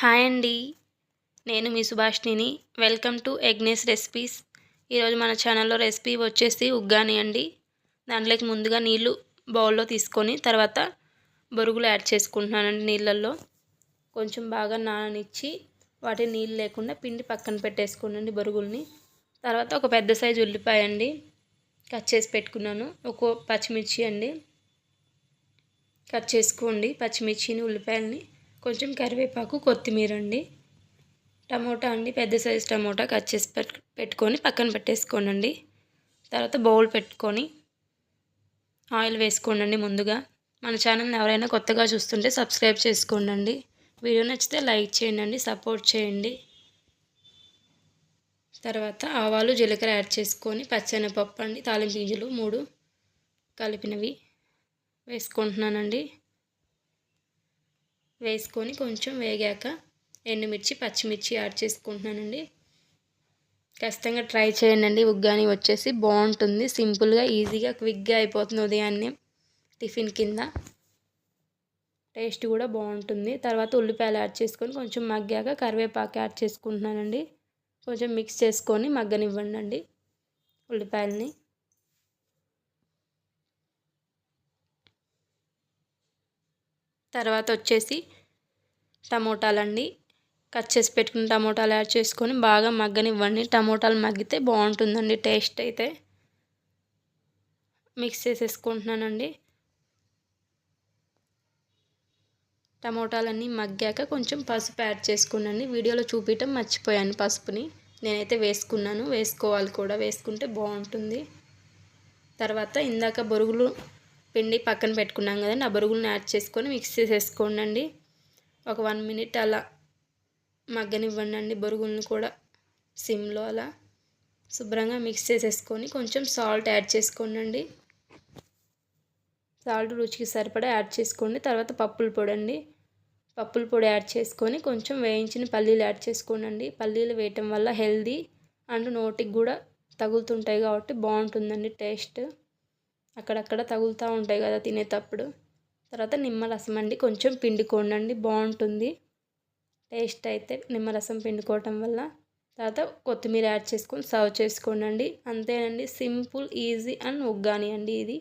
Hi అండి. నేను మీ సుభాష్నిని వెల్కమ్ టు ఎగ్నెస్ రెసిపీస్. ఈరోజు మన ఛానల్లో రెసిపీ వచ్చేసి ఉగ్గాని అండి. దాంట్లోకి ముందుగా నీళ్ళు బౌల్లో తీసుకొని తర్వాత బొరుగులు యాడ్ చేసుకుంటున్నానండి నీళ్ళల్లో. కొంచెం బాగా నాననిచ్చి వాటి నీళ్ళు లేకుండా పిండి పక్కన పెట్టేసుకోనండి బొరుగుల్ని. తర్వాత ఒక పెద్ద సైజు ఉల్లిపాయ అండి. కట్ చేసి పెట్టుకున్నాను. ఒక పచ్చిమిర్చి అండి. కట్ చేసుకోండి పచ్చిమిర్చిని ఉల్లిపాయలని. కొంచెం కరివేపాకు కొత్తిమీర అండి. టమోటా అండి పెద్ద సైజు టమోటా కట్ చేసి పెట్టుకొని పక్కన పెట్టేసుకోనండి. తర్వాత బౌల్ పెట్టుకొని ఆయిల్ వేసుకోండి ముందుగా. మన ఛానల్ని ఎవరైనా కొత్తగా చూస్తుంటే సబ్స్క్రైబ్ చేసుకోండి వీడియో నచ్చితే లైక్ చేయండి సపోర్ట్ చేయండి. తర్వాత ఆవాలు జీలకర్ర యాడ్ చేసుకొని పచ్చనపప్పు అండి తాలింపు గింజలు మూడు కలిపినవి వేసుకుంటున్నానండి. వేసుకొని కొంచెం వేగాక ఎండుమిర్చి పచ్చిమిర్చి యాడ్ చేసుకుంటున్నానండి. ఖచ్చితంగా ట్రై చేయండి ఉగ్గాని వచ్చేసి బాగుంటుంది. సింపుల్గా ఈజీగా క్విక్గా అయిపోతుంది ఉదయాన్నే టిఫిన్ కింద. టేస్ట్ కూడా బాగుంటుంది. తర్వాత ఉల్లిపాయలు యాడ్ చేసుకొని కొంచెం మగ్గాక కరివేపాకు యాడ్ చేసుకుంటున్నానండి. కొంచెం మిక్స్ చేసుకొని మగ్గనివ్వండి ఉల్లిపాయలని. తర్వాత వచ్చేసి టమోటాలండి కట్ చేసి పెట్టుకున్న టమోటాలు యాడ్ చేసుకొని బాగా మగ్గనివ్వండి. టమోటాలు మగ్గితే బాగుంటుందండి టేస్ట్ అయితే. మిక్స్ చేసేసుకుంటున్నానండి. టమోటాలన్నీ మగ్గాక కొంచెం పసుపు యాడ్ చేసుకున్నాను వీడియోలో చూపించడం మర్చిపోయాను పసుపుని. నేనైతే వేసుకున్నాను. వేసుకోవాలి కూడా. వేసుకుంటే బాగుంటుంది. తర్వాత ఇందాక బొరుగులు పిండి పక్కన పెట్టుకున్నాం కదండి ఆ బరుగులను యాడ్ చేసుకొని మిక్స్ చేసేసుకోండి ఒక వన్ మినిట్ అలా మగ్గనివ్వండి అండి బొరుగులను కూడా సిమ్లో అలా శుభ్రంగా మిక్స్ చేసేసుకొని కొంచెం సాల్ట్ యాడ్ చేసుకోండి సాల్ట్ రుచికి సరిపడా యాడ్ చేసుకోండి. తర్వాత పప్పుల పొడి అండి పప్పుల పొడి యాడ్ చేసుకొని కొంచెం వేయించిన పల్లీలు యాడ్ చేసుకోండి పల్లీలు వేయటం వల్ల హెల్దీ అండ్ నోటికి కూడా తగులుతుంటాయి కాబట్టి బాగుంటుందండి టేస్ట్. అక్కడక్కడ తగులుతూ ఉంటాయి కదా తినేటప్పుడు. తర్వాత నిమ్మరసం అండి. కొంచెం పిండుకోండి బాగుంటుంది. టేస్ట్ అయితే నిమ్మరసం పిండుకోవటం వల్ల. తర్వాత కొత్తిమీర యాడ్ చేసుకొని సర్వ్ చేసుకోండి అంతేనండి. సింపుల్ ఈజీ అండ్ ఉగ్గాని అండి ఇది.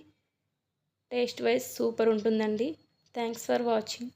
టేస్ట్ వైజ్ సూపర్ ఉంటుందండి. Thanks for watching.